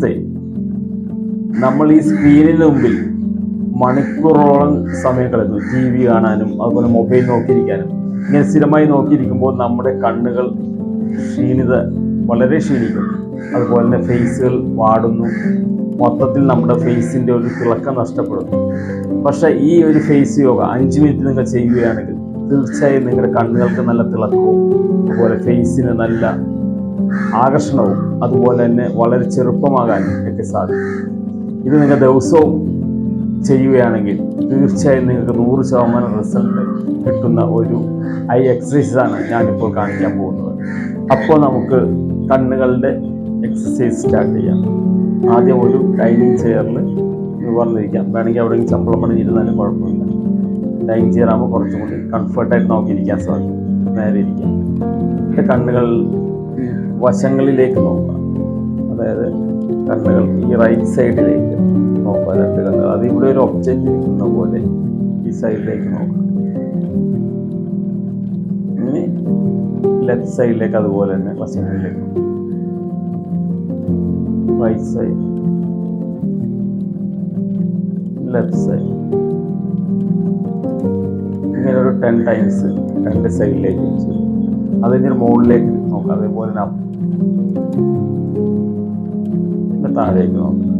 സുഹൃത്തെ നമ്മൾ ഈ സ്ക്രീനിന് മുമ്പിൽ മണിക്കൂറോളം സമയം കളയുന്നു ടി വി കാണാനും അതുപോലെ മൊബൈൽ നോക്കിയിരിക്കാനും. ഇങ്ങനെ സ്ഥിരമായി നോക്കിയിരിക്കുമ്പോൾ നമ്മുടെ കണ്ണുകൾ ക്ഷീണിത വളരെ ക്ഷീണിക്കും. അതുപോലെ തന്നെ ഫേസുകൾ വാടുന്നു. മൊത്തത്തിൽ നമ്മുടെ ഫേസിന്റെ ഒരു തിളക്കം നഷ്ടപ്പെടുന്നു. പക്ഷേ ഈ ഒരു ഫേസ് യോഗ അഞ്ച് മിനിറ്റ് നിങ്ങൾ ചെയ്യുകയാണെങ്കിൽ തീർച്ചയായും നിങ്ങളുടെ കണ്ണുകൾക്ക് നല്ല തിളക്കവും അതുപോലെ ഫേസിന് നല്ല ആകർഷണവും അതുപോലെ തന്നെ വളരെ ചെറുപ്പമാകാനും ഒക്കെ സാധിക്കും. ഇത് നിങ്ങൾ ദിവസവും ചെയ്യുകയാണെങ്കിൽ തീർച്ചയായും നിങ്ങൾക്ക് നൂറ് ശതമാനം റിസൾട്ട് കിട്ടുന്ന ഒരു ഐ എക്സസൈസാണ് ഞാനിപ്പോൾ കാണിക്കാൻ പോകുന്നത്. അപ്പോൾ നമുക്ക് കണ്ണുകളുടെ എക്സസൈസ് സ്റ്റാർട്ട് ചെയ്യാം. ആദ്യം ഒരു ഡൈനിങ് ചെയറിൽ നിവർന്നിരിക്കാം വേണമെങ്കിൽ അവിടെ ചപ്പളം പണിഞ്ഞിരുന്നാലും കുഴപ്പമില്ല. ഡൈനിങ് ചെയർ ആകുമ്പോൾ കുറച്ചും കൂടി കംഫർട്ടായിട്ട് നമുക്ക് ഇരിക്കാൻ സാധിക്കും. നേരെ ഇരിക്കാം. എന്റെ കണ്ണുകൾ വശങ്ങളിലേക്ക് നോക്കുക. അതായത് കണ്ണുകൾ ഈ റൈറ്റ് സൈഡിലേക്ക് നോക്കുക രണ്ട് കണ്ണുകൾ. അത് ഇവിടെ ഒരു ഒബ്ജക്റ്റ് ഇരിക്കുന്ന പോലെ ഈ സൈഡിലേക്ക് നോക്കുക. ഇനി ലെഫ്റ്റ് സൈഡിലേക്ക് അതുപോലെ തന്നെ വശങ്ങളിലേക്ക് റൈറ്റ് സൈഡ് ലെഫ്റ്റ് സൈഡ് ഇങ്ങനെ ഒരു ടെൻ ടൈംസ് രണ്ട് സൈഡിലേക്ക് അതിന്റെ മുകളിലേക്ക് നോക്കാം അതേപോലെ. പിന്നെ താഴേക്ക് നോക്കാം.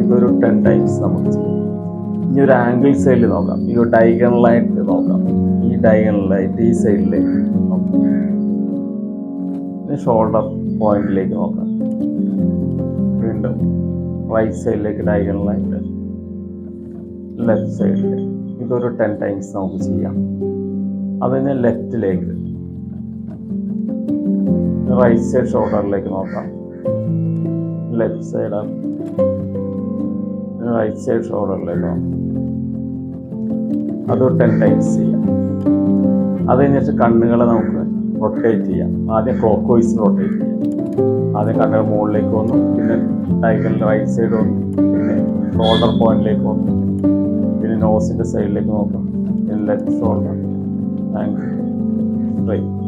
ഇതൊരു ടെൻ ടൈംസ് നമുക്ക്. ചെയ്യാം ഇനി ഒരു ആംഗിൾ സൈഡിൽ നോക്കാം. ഈ ഡയഗണലായിട്ട് നോക്കാം. ഈ ഡയഗണലായിട്ട് ഈ സൈഡിലേക്ക് നോക്കാം. ഷോൾഡർ പോയിന്റിലേക്ക് നോക്കാം. വീണ്ടും റൈറ്റ് സൈഡിലേക്ക് ഡയഗണലായിട്ട് ലെഫ്റ്റ് സൈഡിലേക്ക്. ഇതൊരു ടെൻ ടൈംസ് നമുക്ക് ചെയ്യാം. അതിന് ലെഫ്റ്റിലേക്ക് റൈറ്റ് സൈഡ് ഷോൾഡറിലേക്ക് നോക്കാം. ലെഫ്റ്റ് സൈഡ് റൈറ്റ് സൈഡ് ഷോൾഡറിലേക്ക് നോക്കാം. അത് ടെൻ ടൈംസ് ചെയ്യാം. അത് കഴിഞ്ഞിട്ട് കണ്ണുകളെ നമുക്ക് റൊട്ടേറ്റ് ചെയ്യാം. ആദ്യം ക്ലോക്ക് വൈസ് റൊട്ടേറ്റ് ചെയ്യാം. ആദ്യം കണ്ണുകൾ മുകളിലേക്ക് വന്നു. പിന്നെ ടൈഗറിന്റെ റൈറ്റ് സൈഡ് വന്നു. പിന്നെ ഷോൾഡർ പോയിന്റിലേക്ക് വന്നു. നോസിന്റെ സൈഡിലേക്ക് നോക്കാം. ലെഫ്റ്റ് ഷോൾഡർ ആൻഡ് സ്ട്രൈറ്റ്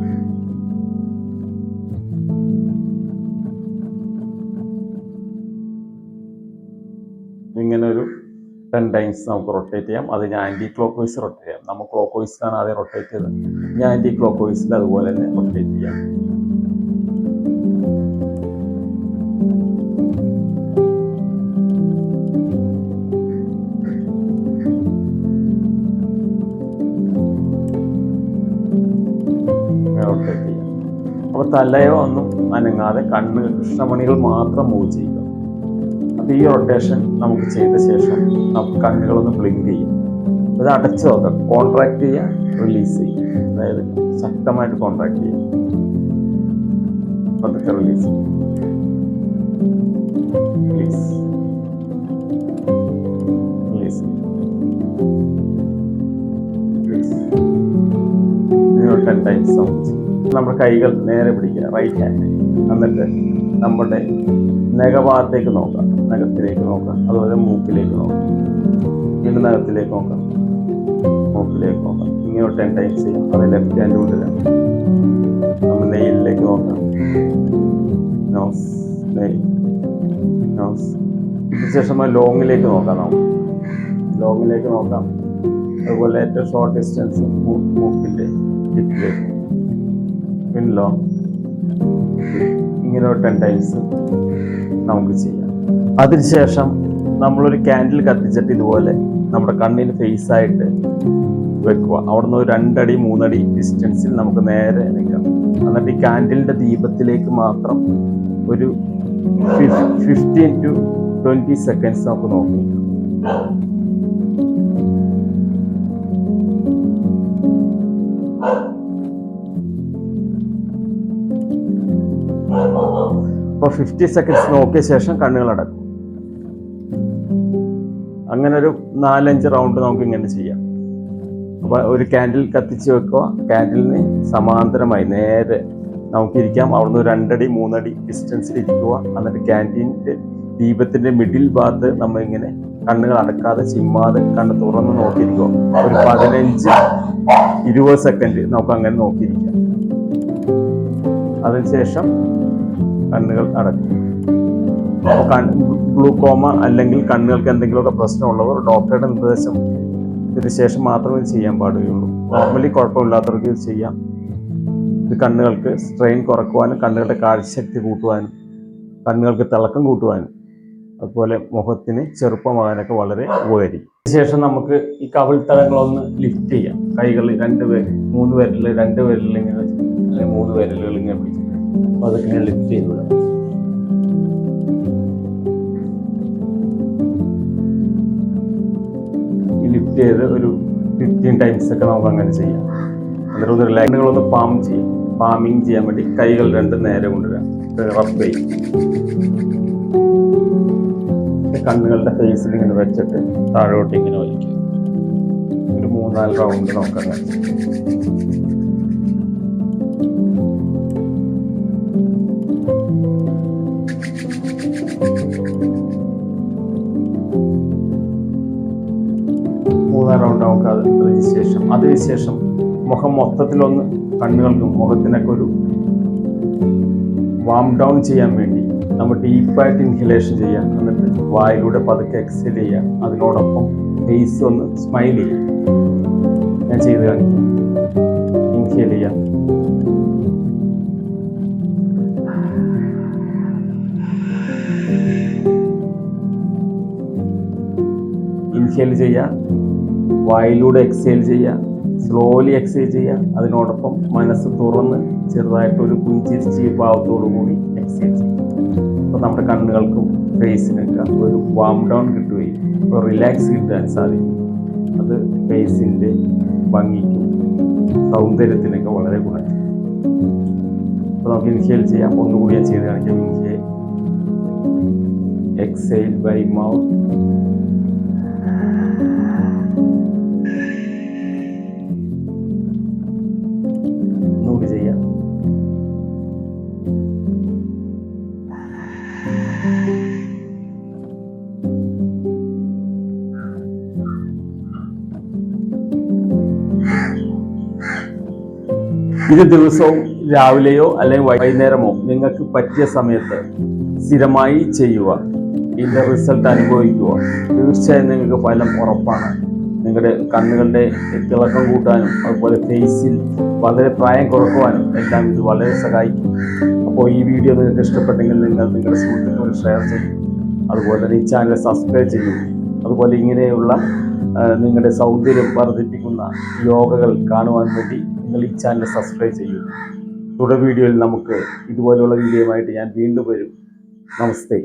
ഇങ്ങനെ ഒരു ടെൻ ടൈംസ് നമുക്ക് റൊട്ടേറ്റ് ചെയ്യാം. അത് ഞാൻ ആന്റി ക്ലോക്ക് വൈസ് റൊട്ടേറ്റ് ചെയ്യാം. നമ്മൾ ക്ലോക്ക് വൈസിലാണ് ആദ്യം റൊട്ടേറ്റ് ചെയ്തത്. ഞാൻ ആന്റി ക്ലോക്ക് വൈസിൽ അതുപോലെ തന്നെ റൊട്ടേറ്റ് ചെയ്യാം. തലയോ ഒന്നും അനങ്ങാതെ കണ്ണ് കൃഷ്ണമണികൾ മാത്രം മൂവ് ചെയ്യുക അപ്പൊ ഈ റൊട്ടേഷൻ നമുക്ക് ചെയ്ത ശേഷം നമുക്ക് കണ്ണുകളൊന്ന് ബ്ലിങ്ക് ചെയ്യും അത് അടച്ചു നോക്കാം കോൺട്രാക്ട് ചെയ്യുക റിലീസ് ചെയ്യുക അതായത് ശക്തമായിട്ട് കോൺട്രാക്ട് ചെയ്യുക പതുക്കെ റിലീസ് ചെയ്യും റിലീസ് റിലീസ് ടെൻ ടൈംസ് നമ്മുടെ കൈകൾ നേരെ പിടിക്കുക റൈറ്റ് ഹാൻഡ് എന്നിട്ട് നമ്മുടെ നഖഭാഗത്തേക്ക് നോക്കാം നഖത്തിലേക്ക് നോക്കാം അതുപോലെ മൂക്കിലേക്ക് നോക്കാം വീണ്ടും നഖത്തിലേക്ക് നോക്കാം മൂക്കിലേക്ക് നോക്കാം ഇങ്ങനെ ടെൻ ടൈംസ് ചെയ്യാം അത് ലെഫ്റ്റ് ഹാൻഡ് കൊണ്ടുവരാം നമ്മൾ നെയിലിലേക്ക് നോക്കാം നോസ് നെയിൽ നോസ് ശേഷം ലോങ്ങിലേക്ക് നോക്കാം നമുക്ക് ലോങ്ങിലേക്ക് നോക്കാം. അതുപോലെ ഏറ്റവും ഷോർട്ട് ഡിസ്റ്റൻസ് മൂക്കിന്റെ ടിപ്പിലേക്ക് പിന്നെ ലോങ് ഇങ്ങനെ ടെൻ ടൈംസ് നമുക്ക് ചെയ്യാം. അതിനുശേഷം നമ്മളൊരു ക്യാൻഡിൽ കത്തിച്ചിട്ട് ഇതുപോലെ നമ്മുടെ കണ്ണിന് ഫേസ് ആയിട്ട് വെക്കുക. അവിടുന്ന് ഒരു രണ്ടടി മൂന്നടി ഡിസ്റ്റൻസിൽ നമുക്ക് നേരെ നിൽക്കാം. എന്നിട്ട് ഈ ക്യാൻഡിലിന്റെ ദീപത്തിലേക്ക് മാത്രം ഒരു ഫിഫ്റ്റീൻ ടു ട്വന്റി സെക്കൻഡ്സ് നമുക്ക് നോക്കി. ഫിഫ്റ്റി സെക്കൻഡ്സ് നോക്കിയ ശേഷം കണ്ണുകൾ അടക്കും. അങ്ങനെ ഒരു നാലഞ്ച് റൗണ്ട് നമുക്ക് ഇങ്ങനെ ചെയ്യാം. അപ്പോൾ ഒരു ക്യാൻഡിൽ കത്തിച്ച് വെക്കുക. ക്യാൻഡിലിന് സമാന്തരമായി നേരെ നമുക്കിരിക്കാം അവിടുന്ന് രണ്ടടി മൂന്നടി ഡിസ്റ്റൻസിൽ ഇരിക്കുക. എന്നിട്ട് ക്യാന്റീന്റെ ദീപത്തിന്റെ മിഡിൽ ഭാഗത്ത് നമ്മൾ ഇങ്ങനെ കണ്ണുകൾ അടക്കാതെ ചിമ്മാതെ കണ്ണ് തുറന്ന് നോക്കിയിരിക്കുക. ഒരു പതിനഞ്ച് ഇരുപത് സെക്കൻഡ് നമുക്ക് അങ്ങനെ നോക്കിയിരിക്കാം. അതിനുശേഷം കണ്ണുകൾ അടക്കും ഗ്ലൂക്കോമ അല്ലെങ്കിൽ കണ്ണുകൾക്ക് എന്തെങ്കിലുമൊക്കെ പ്രശ്നമുള്ളവർ ഡോക്ടറുടെ നിർദ്ദേശം ശേഷം മാത്രമേ ഇത് ചെയ്യാൻ പാടുകയുള്ളൂ. നോർമലി കുഴപ്പമില്ലാത്തവർക്ക് ഇത് ചെയ്യാം. ഇത് കണ്ണുകൾക്ക് സ്ട്രെയിൻ കുറക്കുവാനും കണ്ണുകളുടെ കാഴ്ചശക്തി കൂട്ടുവാനും കണ്ണുകൾക്ക് തിളക്കം കൂട്ടുവാനും അതുപോലെ മുഖത്തിന് ചെറുപ്പമാകാനൊക്കെ വളരെ ഉപകരിക്കും. ശേഷം നമുക്ക് ഈ കവിൾത്തടങ്ങളൊന്ന് ലിഫ്റ്റ് ചെയ്യാം. കൈകൾ രണ്ട് പേര് മൂന്ന് പേരിൽ രണ്ട് പേരിൽ ഇങ്ങനെ അല്ലെങ്കിൽ മൂന്ന് പേരിലുകൾ ഇങ്ങനെ പിടിച്ചിട്ട് അപ്പോൾ അതൊക്കെ ഞാൻ ലിഫ്റ്റ് ചെയ്ത് വിടാം ലിഫ്റ്റ് ചെയ്ത് ഒരു ഫിഫ്റ്റീൻ ടൈംസ് ഒക്കെ നമുക്ക് അങ്ങനെ ചെയ്യാം. എന്നിട്ട് ഒന്ന് റിലാക്സുകളൊന്ന് പാം ചെയ്യും. പാമിങ് ചെയ്യാൻ വേണ്ടി കൈകൾ രണ്ടും നേരെ കൊണ്ടുവരാം റഫ് ചെയ്യും കണ്ണുകളുടെ ഫേസിൽ ഇങ്ങനെ വെച്ചിട്ട് താഴോട്ട് ഇങ്ങനെ വലിക്കും ഒരു മൂന്നാൽ റൗണ്ട് നോക്കാം റൗണ്ട് നമുക്ക് അത് ശേഷം അതിനുശേഷം മുഖം മൊത്തത്തിലൊന്ന് കണ്ണുകൾക്കും മുഖത്തിനൊക്കെ ഒരു വാം ഡൗൺ ചെയ്യാൻ വേണ്ടി നമ്മൾ ഡീപ്പായിട്ട് ഇൻഹലേഷൻ ചെയ്യാം എന്നിട്ട് വായിലൂടെ പതുക്കെ എക്സ്ഹേൽ ചെയ്യാം അതിനോടൊപ്പം ഫേസ് ഒന്ന് സ്മൈൽ ചെയ്യാം ഞാൻ ചെയ്ത് കാണിക്കാം. ഇൻഹേൽ ചെയ്യാം ഇൻഹേൽ ചെയ്യാം വായിലൂടെ എക്സേൽ ചെയ്യുക സ്ലോലി എക്സേൽ ചെയ്യുക. അതിനോടൊപ്പം മനസ്സ് തുറന്ന് ചെറുതായിട്ടൊരു പുഞ്ചിരിച്ച് ഭാവത്തോടു കൂടി എക്സേൽ ചെയ്യുക. അപ്പോൾ നമ്മുടെ കണ്ണുകൾക്കും ഫേസിനൊക്കെ ഒരു വാം ഡൗൺ കിട്ടുകയും ഇപ്പോൾ റിലാക്സ് കിട്ടാൻ സാധിക്കും. അത് ഫേസിന്റെ ഭംഗിക്കും സൗന്ദര്യത്തിനൊക്കെ വളരെ ഗുണം. അപ്പോൾ നമുക്ക് ഇൻഹേൽ ചെയ്യാം. ഒന്നുകൂടി ഞാൻ ചെയ്ത് കാണിക്കാം. ഇൻഹേൽ എക്സൈൽ ബൈ മൗത്ത് ഇത് ദിവസവും രാവിലെയോ അല്ലെങ്കിൽ വൈകുന്നേരമോ നിങ്ങൾക്ക് പറ്റിയ സമയത്ത് സ്ഥിരമായി ചെയ്യുക. ഇതിന്റെ റിസൾട്ട് അനുഭവിക്കുക. തീർച്ചയായും നിങ്ങൾക്ക് ഫലം ഉറപ്പാണ്. നിങ്ങളുടെ കണ്ണുകളുടെ തിളക്കം കൂട്ടാനും അതുപോലെ ഫേസിൽ വളരെ പ്രായം കുറക്കുവാനും എല്ലാം ഇത് വളരെ സഹായിക്കും. അപ്പോൾ ഈ വീഡിയോ നിങ്ങൾക്ക് ഇഷ്ടപ്പെട്ടെങ്കിൽ നിങ്ങൾ നിങ്ങളുടെ സുഹൃത്തുക്കളോട് ഷെയർ ചെയ്യും. അതുപോലെ തന്നെ ഈ ചാനൽ സബ്സ്ക്രൈബ് ചെയ്യും. അതുപോലെ ഇങ്ങനെയുള്ള നിങ്ങളുടെ സൗന്ദര്യം വർദ്ധിപ്പിക്കുന്ന യോഗകൾ കാണുവാൻ വേണ്ടി നിങ്ങൾ ഈ ചാനൽ സബ്സ്ക്രൈബ് ചെയ്യൂ. തുടർ വീഡിയോയിൽ നമുക്ക് ഇതുപോലെയുള്ള വീഡിയോയുമായിട്ട് ഞാൻ വീണ്ടും വരും. നമസ്തേ.